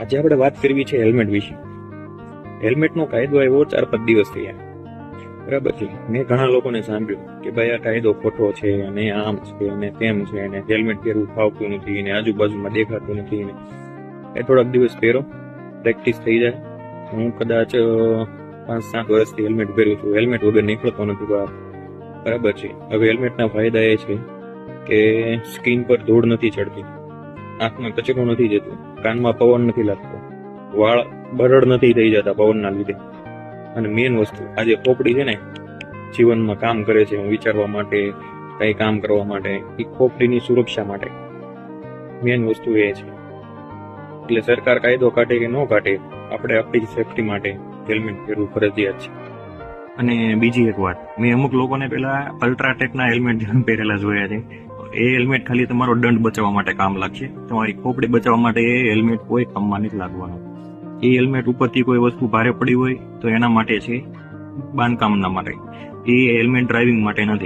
આજે આપણે વાત કરવી છે હેલ્મેટ વિશે. હેલ્મેટનો કાયદો આવ્યો ચાર પાંચ દિવસ થયા. બરાબર છે. મેં ઘણા લોકોને સાંભળ્યું કે ભાઈ આ કાયદો ખોટો છે અને આમ છે અને તેમ છે અને હેલ્મેટ પહેરવું ફાવતું નથી અને આજુબાજુમાં દેખાતું નથી ને એ થોડાક દિવસ પહેરો. પ્રેક્ટિસ થઈ જાય. હું કદાચ પાંચ સાત વર્ષથી હેલ્મેટ પહેરું છું. હેલ્મેટ વગર નીકળતો નથી બહાર બરાબર છે. હવે હેલ્મેટના ફાયદા એ છે કે સ્કિન પર ધૂળ નથી ચડતી. આંખમાં કચરો નથી જતું, કાનમાં પવન નથી લાગતો. વાળ બરડ નથી થઈ જતા પવનના લીધે. અને મેઇન વસ્તુ, આજે ખોપડી છે ને, જીવનમાં કામ કરે છે, હું વિચારવા માટે, કઈ કામ કરવા માટે, એ ખોપડીની સુરક્ષા માટે. મેઇન વસ્તુ એ છે. એટલે સરકાર કાયદો કાઢે કે ન કાઢે, આપણે આપણી સેફટી માટે હેલ્મેટ પહેરવું ફરજિયાત છે. અને બીજી એક વાત, મેં અમુક લોકોને પેલા અલ્ટ્રાટેકના હેલ્મેટ પહેરેલા જોયા છે. એ હેલ્મેટ ખાલી તમારો દંડ બચાવવા માટે કામ લાગશે. તમારી ખોપડી બચાવવા માટે એ હેલ્મેટ કોઈ કામમાં નથી લાગવાનું. એ હેલ્મેટ ઉપરથી કોઈ વસ્તુ ભારે પડી હોય તો એના માટે છે બાંધકામના માટે. એ હેલ્મેટ ડ્રાઇવિંગ માટે નથી.